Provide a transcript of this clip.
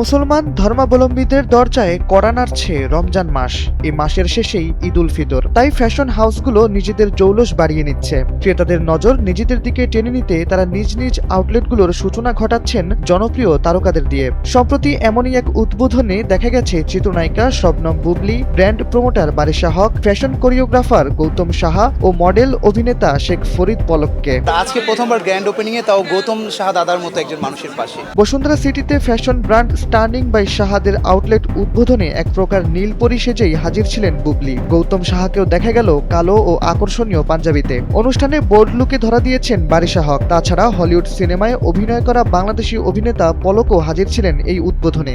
মুসলমান ধর্মাবলম্বীদের দরজায় কড়া নাড়ছে রমজান মাস। এই মাসের শেষেই ঈদ উল ফিতর। তাই ফ্যাশন হাউসগুলো নিজেদের জৌলস বাড়িয়ে নিচ্ছে। ক্রেতাদের নজর নিজেদের দিকে টেনে নিতে তারা নিজ নিজ আউটলেটগুলোর সূচনা ঘটাচ্ছেন জনপ্রিয় তারকাদের দিয়ে। সম্প্রতি এমনই এক উদ্বোধনে দেখা গেছে চিত্রনায়িকা Shabnam Bubly brand promoter Barisha Haque fashion choreographer Goutam Saha ও মডেল অভিনেতা শেখ ফরিদ পলককে। আজকে প্রথমবার গ্র্যান্ড ওপেনিং এ তাও গৌতম শাহ দাদার মতো একজন মানুষের পাশে। বসুন্ধরা সিটিতে ফ্যাশন ব্র্যান্ড স্টার্নিং বাই শাহাদের আউটলেট উদ্বোধনে এক প্রকার নীল পরিষেজেই হাজির ছিলেন বুবলি। গৌতম সাহাকেও দেখা গেল কালো ও আকর্ষণীয় পাঞ্জাবিতে। অনুষ্ঠানে বোর্ড লুকে ধরা দিয়েছেন বারিশা হক। তাছাড়া হলিউড সিনেমায় অভিনয় করা বাংলাদেশি অভিনেতা পলকও হাজির ছিলেন এই উদ্বোধনে।